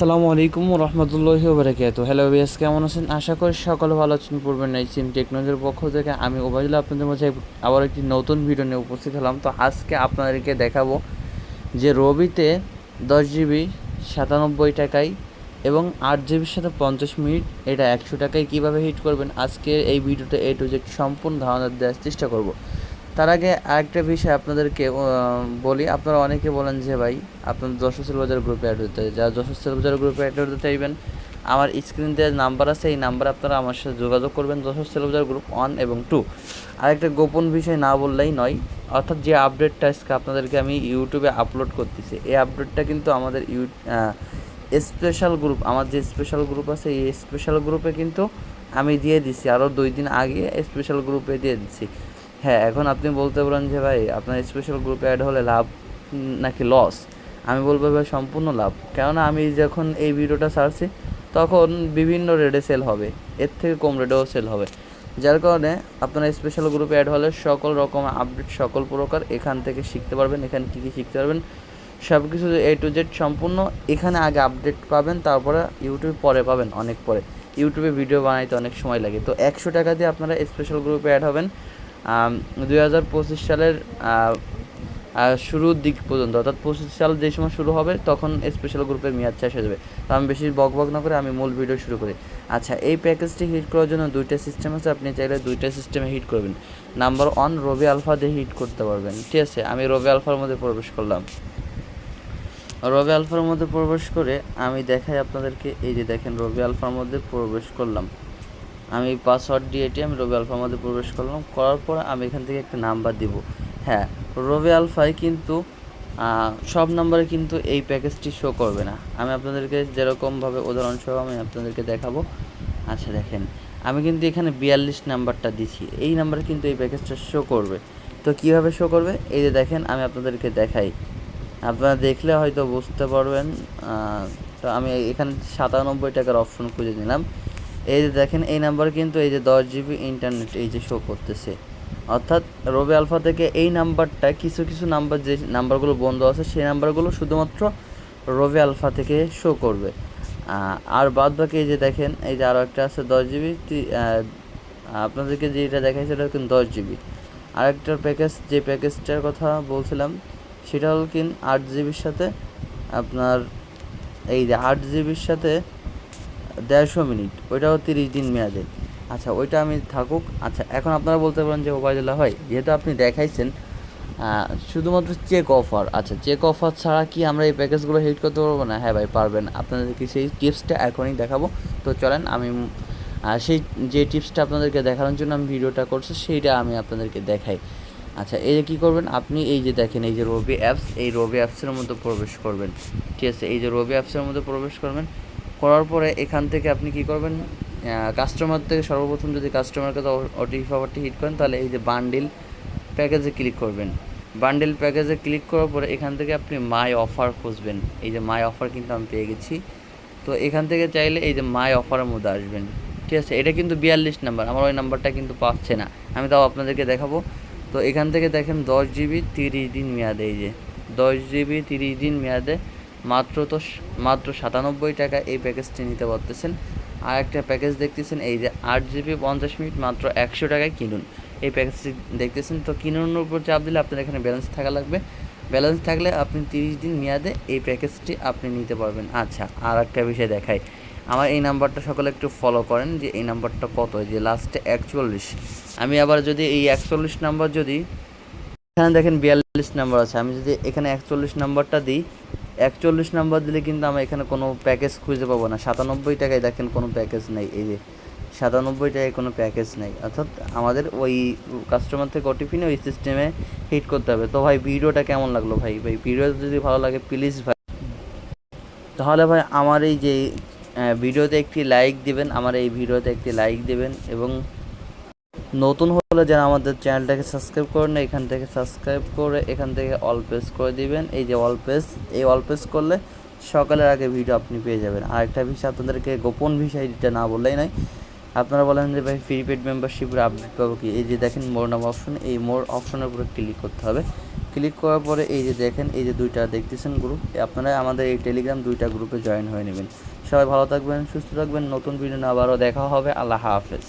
আসসালামু আলাইকুম রহমতুল্লাহি বারাকাত হ্যালো বিএস কেমন আছেন? আশা করি সকলে ভালো আছেন। পূর্বের নাই সিম টেকনোলজির পক্ষ থেকে আমি ওবায়দুল্লাহ আপনাদের মাঝে আবার একটি নতুন ভিডিও নিয়ে উপস্থিত হলাম। তো আজকে আপনাদেরকে দেখাবো যে রবিতে দশ জিবি সাতানব্বই টাকায় এবং আট জিবির সাথে পঞ্চাশ মিনিট, এটা একশো টাকায় কীভাবে হিট করবেন? আজকে এই ভিডিওতে এ টু জেড সম্পূর্ণ ধারণা দেওয়ার চেষ্টা করব। তার আগে আরেকটা বিষয় আপনাদেরকে বলি। আপনারা অনেকে বলেন যে, ভাই আপনার যশোর সেলবাজার গ্রুপে অ্যাড হতে যারা যশোর সেলবাজার গ্রুপে অ্যাড হতে চাইবেন, আমার স্ক্রিন দেওয়ার নাম্বার আছে, এই নাম্বারে আপনারা আমার সাথে যোগাযোগ করবেন, যশোর সেলবাজার গ্রুপ ওয়ান এবং টু আরেকটা গোপন বিষয় না বললেই নয়, অর্থাৎ যে আপডেটটা আজকে আপনাদেরকে আমি ইউটিউবে আপলোড করতেছি, এই আপডেটটা কিন্তু আমাদের ইউ স্পেশাল গ্রুপ আমার যে স্পেশাল গ্রুপ আছে, এই স্পেশাল গ্রুপে কিন্তু আমি দিয়ে দিছি। আরও দুই দিন আগে স্পেশাল গ্রুপে দিয়ে দিচ্ছি হ্যাঁ এখন আপনি বলতে পারেন যে ভাই, আপনার স্পেশাল গ্রুপে অ্যাড হলে লাভ নাকি লস আমি বলব ভাই, সম্পূর্ণ লাভ। কেননা আমি যখন এই ভিডিওটা ছাড়ছি, তখন বিভিন্ন রেটে সেল হবে। এর থেকে কম রেটেও সেল হবে। যার কারণে আপনার স্পেশাল গ্রুপে অ্যাড হলে সকল রকম আপডেট সকল প্রকার এখান থেকে শিখতে পারবেন, এখানে কী কী শিখতে পারবেন সব কিছু এ টু জেড সম্পূর্ণ এখানে আগে আপডেট পাবেন, তারপরে ইউটিউব পরে পাবেন, অনেক পরে। ইউটিউবে ভিডিও বানাইতে অনেক সময় লাগে। তো একশো টাকা দিয়ে আপনারা স্পেশাল গ্রুপে অ্যাড হবেন। দুই হাজার পঁচিশ সালের শুরুর দিক পর্যন্ত, অর্থাৎ পঁচিশ সাল যে সময় শুরু হবে, তখন স্পেশাল গ্রুপের মেয়াদ শেষ হয়ে যাবে। তো আমি বেশি বক বক না করে আমি মূল ভিডিও শুরু করি। আচ্ছা এই প্যাকেজটি হিট করার জন্য দুইটা সিস্টেম আছে, আপনি চাইলে দুইটা সিস্টেমে হিট করবেন। নাম্বার ওয়ান রবি আলফা দিয়ে হিট করতে পারবেন। ঠিক আছে, আমি রবি আলফার মধ্যে প্রবেশ করলাম। রবি আলফার মধ্যে প্রবেশ করে আমি দেখাই আপনাদেরকে, এই যে দেখেন রবি আলফার মধ্যে প্রবেশ করলাম। আমি এই পাসওয়ার্ড দিয়ে এটি আমি রবি আলফার মধ্যে প্রবেশ করলাম। করার পর আমি এখান থেকে একটা নাম্বার দিব। হ্যাঁ রবি আলফায় কিন্তু সব নাম্বারে কিন্তু এই প্যাকেজটি শো করবে না। আমি আপনাদেরকে যেরকমভাবে উদাহরণসহ আমি আপনাদেরকে দেখাবো। আচ্ছা দেখেন। আমি কিন্তু এখানে বিয়াল্লিশ নাম্বারটা দিছি। এই নাম্বারে কিন্তু এই প্যাকেজটা শো করবে। তো কীভাবে শো করবে? এই যে দেখেন, আমি আপনাদেরকে দেখাই। আপনারা দেখলে হয়তো বুঝতে পারবেন তো আমি এখানে সাতানব্বই টাকার অপশন খুঁজে নিলাম। এই যে দেখেন, এই নাম্বার কিন্তু এই যে দশ জিবি ইন্টারনেট এই যে শো করতেছে। অর্থাৎ রবি আলফা থেকে এই নাম্বারটা কিছু কিছু নাম্বার যে নাম্বারগুলো বন্ধ আছে, সেই নাম্বারগুলো শুধুমাত্র রবি আলফা থেকে শো করবে। আর বাদ বাকি এই যে দেখেন, এই যে আরও একটা আছে দশ জিবি আপনাদেরকে যেটা দেখাই সেটা কিন্তু দশ জিবি আরেকটার প্যাকেজ যে প্যাকেজটার কথা বলছিলাম, সেটা হল কিন আট জিবির সাথে আপনার এই যে আট জিবির সাথে দেড়শো মিনিট, ওইটাও তিরিশ দিন মেয়াদে। আচ্ছা ওইটা আমি থাকুক। আচ্ছা এখন আপনারা বলতে পারেন যে ওবায়দুল্লাহ হয় যেহেতু আপনি দেখাইছেন শুধুমাত্র চেক অফার আচ্ছা চেক অফার ছাড়া কি আমরা এই প্যাকেজগুলো হিট করতে পারব না? হ্যাঁ ভাই, পারবেন। আপনাদেরকে সেই টিপসটা এখনই দেখাবো। তো চলেন, আমি সেই যে টিপসটা আপনাদেরকে দেখানোর জন্য আমি ভিডিওটা করছি, সেইটা আমি আপনাদেরকে দেখাই। আচ্ছা এই যে কী করবেন? আপনি এই যে দেখেন, এই যে রবি অ্যাপস এই রবি অ্যাপসের মধ্যে প্রবেশ করবেন। ঠিক আছে, এই যে রবি অ্যাপসের মধ্যে প্রবেশ করবেন। করার পরে এখান থেকে আপনি কি করবেন? কাস্টমার থেকে সর্বপ্রথম যদি কাস্টমারকে ওটিপি পাওয়ারটি হিট করেন, তাহলে এই যে বান্ডিল প্যাকেজে ক্লিক করবেন। বান্ডিল প্যাকেজে ক্লিক করার পরে এখান থেকে আপনি মাই অফার খুঁজবেন। এই যে মাই অফার কিন্তু আমি পেয়ে গেছি। তো এখান থেকে চাইলে এই যে মাই অফারের মধ্যে আসবেন। ঠিক আছে? এটা কিন্তু বিয়াল্লিশ নাম্বার আমার ওই নাম্বারটা কিন্তু পাচ্ছে না। আমি তাও আপনাদেরকে দেখাবো। তো এখান থেকে দেখেন দশ জিবি তিরিশ দিন মেয়াদে, এই যে দশ জিবি তিরিশ দিন মেয়াদে মাত্র তো মাত্র সাতানব্বই টাকা এই প্যাকেজটি নিতে পারতেছেন। আর একটা প্যাকেজ দেখতেছেন, এই যে আট জিবি পঞ্চাশ মিনিট মাত্র একশো টাকায় কিনুন। এই প্যাকেজটি দেখতেছেন, তো কিনুনের উপর চাপ দিলে আপনার এখানে ব্যালেন্স থাকা লাগবে। ব্যালেন্স থাকলে আপনি তিরিশ দিন মেয়াদে এই প্যাকেজটি আপনি নিতে পারবেন। আচ্ছা আর একটা বিষয় দেখাই। আমার এই নাম্বারটা সকলে একটু ফলো করেন যে এই নাম্বারটা কত, যে লাস্টে একচল্লিশ। আমি আবার যদি এই একচল্লিশ নাম্বার যদি, এখানে দেখেন বিয়াল্লিশ নাম্বার আছে। আমি যদি এখানে একচল্লিশ নাম্বারটা দিই একচল্লিশ নাম্বার দিলে কিন্তু আমি এখানে কোনো প্যাকেজ খুঁজে পাবো না। সাতানব্বই টাকায় দেখেন কোনো প্যাকেজ নেই। এই যে সাতানব্বই টাকায় কোনো প্যাকেজ নেই। অর্থাৎ আমাদের ওই কাস্টমার থেকে ওটিপি নিয়ে ওই সিস্টেমে হিট করতে হবে। তো ভাই, ভিডিওটা কেমন লাগল ভাই? ভাই, ভিডিও যদি ভালো লাগে প্লিজ ভাই। তাহলে ভাই, আমার এই যে ভিডিওতে একটি লাইক দিবেন, আমার এই ভিডিওতে একটি লাইক দিবেন এবং নতুন হলে যারা আমাদের চ্যানেলটাকে সাবস্ক্রাইব করেন এখান থেকে সাবস্ক্রাইব করে এখান থেকে অল প্রেস করে দিবেন। এই যে অল প্রেস, এই অল প্রেস করলে সকালের আগে ভিডিও আপনি পেয়ে যাবেন। আর একটা বিষয় আপনাদেরকে গোপন বিষয় এটা না বললেই নয়, আপনারা বলেন যে ভাই ফ্রি পেড মেম্বারশিপের আপডেট পাবো কি? এই যে দেখেন মোর নাম অপশন এই মোর অপশনের উপরে ক্লিক করতে হবে। ক্লিক করার পরে এই যে দেখেন, এই যে দুইটা দেখতেছেন গ্রুপ আপনারা আমাদের এই টেলিগ্রাম দুইটা গ্রুপে জয়েন হয়ে নেবেন। সবাই ভালো থাকবেন, সুস্থ থাকবেন, নতুন ভিডিও আবারও দেখা হবে। আল্লাহ হাফেজ।